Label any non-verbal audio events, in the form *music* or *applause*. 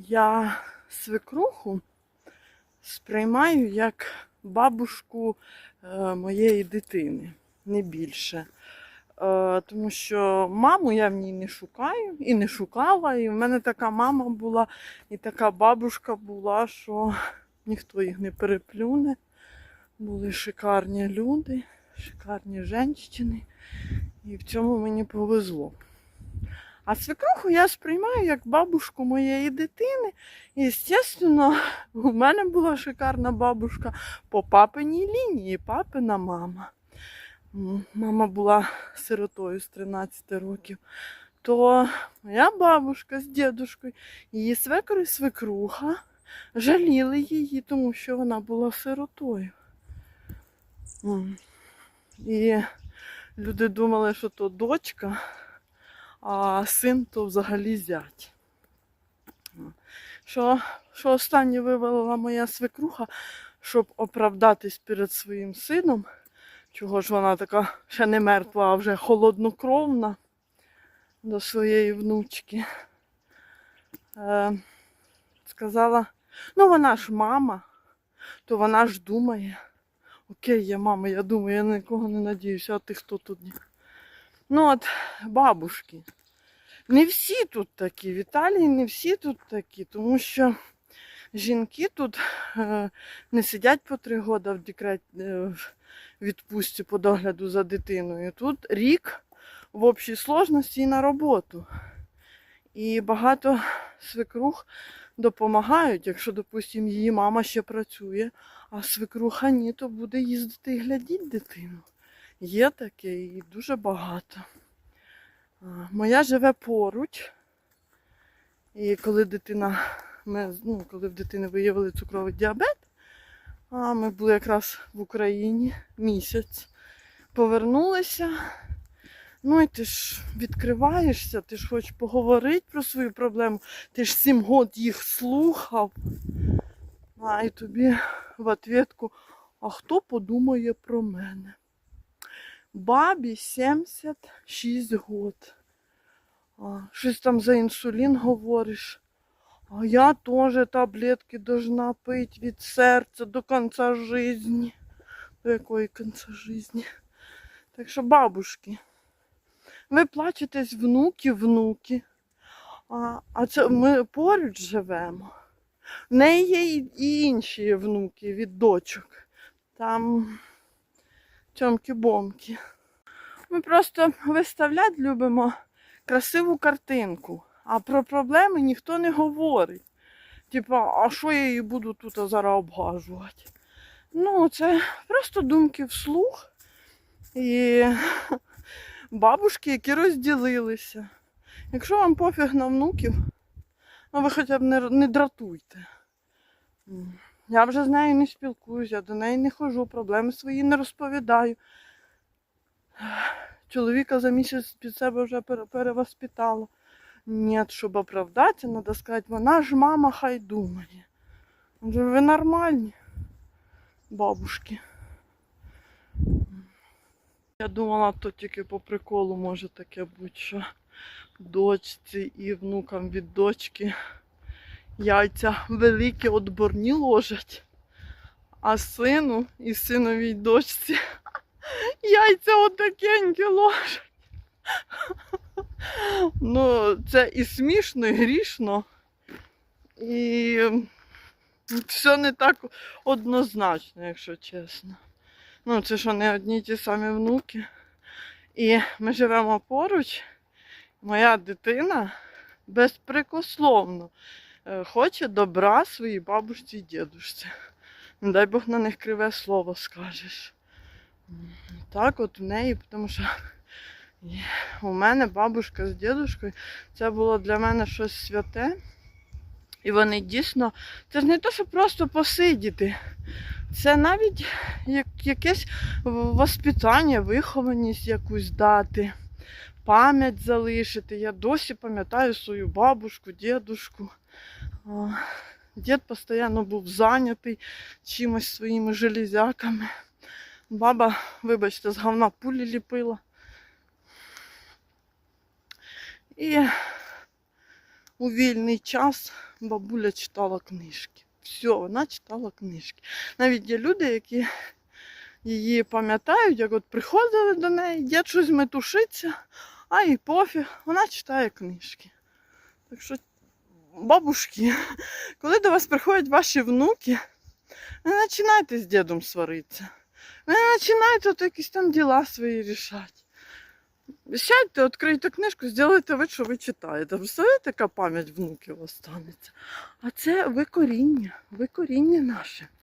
Я свекруху сприймаю як бабушку е, моєї дитини, не більше. Е, тому що маму я в ній не шукаю і не шукала. І в мене така мама була, і така бабушка була, що ніхто їх не переплюне. Були шикарні люди, шикарні жінки. І в цьому мені повезло. А свекруху я сприймаю як бабушку моєї дитини. І, звісно, *laughs* у мене була шикарна бабушка по папиній лінії, папина мама. Мама була сиротою з 13 років. То моя бабушка з дідушкою, її свекор і свекруха жаліли її, тому що вона була сиротою. І люди думали, що то дочка, а син то взагалі зять. Що, що останнє вивела моя свекруха, щоб оправдатись перед своїм сином, чого ж вона така ще не мертва, а вже холоднокровна до своєї внучки. Е, сказала, ну вона ж мама, то вона ж думає. Окей, я мама, я думаю, я на нікого не надіюся, а ти хто тут? Ну от, бабушки. Не всі тут такі, в Італії не всі тут такі, тому що жінки тут е, не сидять по три роки в декрет, е, відпустці по догляду за дитиною. Тут рік в общій сложності і на роботу. І багато свекрух допомагають, якщо, допустимо, її мама ще працює, а свекруха ні, то буде їздити і глядіть дитину. Є таке і дуже багато. Моя живе поруч. І коли дитина, ми, ну, коли в дитини виявили цукровий діабет, а ми були якраз в Україні місяць, повернулися. Ну і ти ж відкриваєшся, ти ж хочеш поговорити про свою проблему, ти ж сім год їх слухав. А і тобі в ответку, а хто подумає про мене? Бабі 76 год. Щось там за інсулін говориш. А я теж таблетки должна пити від серця до кінця житті. До якої кінця житті? Так що, бабушки, ви плачетесь внуки, внуки. А, а це ми поруч живемо. В неї є і інші внуки від дочок. Там цьомки-бомки. Ми просто виставляти любимо красиву картинку, а про проблеми ніхто не говорить. Типа, а що я її буду тут зараз обгажувати? Ну, це просто думки вслух і *laughs* бабушки, які розділилися. Якщо вам пофіг на внуків, ну ви хоча б не, не дратуйте. Я вже з нею не спілкуюся, до неї не ходжу, проблеми свої не розповідаю. Чоловіка за місяць під себе вже пере- перевоспитала. Ні, щоб оправдатися, треба сказати, вона ж мама хай думає. Ви нормальні, бабушки. Я думала, то тільки по приколу може таке бути, що дочці і внукам від дочки яйця великі отборні ложать, а сину і синовій дочці яйця отакенькі ложать. Ну, це і смішно, і грішно. І все не так однозначно, якщо чесно. Ну, це що не одні ті самі внуки. І ми живемо поруч. Моя дитина безпрекословно хоче добра своїй бабусі і дідусі. Дай Бог на них криве слово скажеш. Так от в неї, тому що у мене бабушка з дідушкою, це було для мене щось святе. І вони дійсно, це ж не то, що просто посидіти. Це навіть як, якесь воспитання, вихованість якусь дати, пам'ять залишити. Я досі пам'ятаю свою бабушку, дідушку. Дід постійно був зайнятий чимось своїми железяками. Баба, вибачте, з говна пулі ліпила. І у вільний час бабуля читала книжки. Все, вона читала книжки. Навіть є люди, які її пам'ятають, як от приходили до неї, дід щось метушиться, а їй пофіг, вона читає книжки. Так що, бабушки, *laughs* коли до вас приходять ваші внуки, не починайте з дідом сваритися. Не починайте от якісь там діла свої рішати. Сядьте, відкрийте книжку, зробите вид, що ви читаєте. Представляєте, яка пам'ять внуків останеться. А це викоріння, викоріння наше.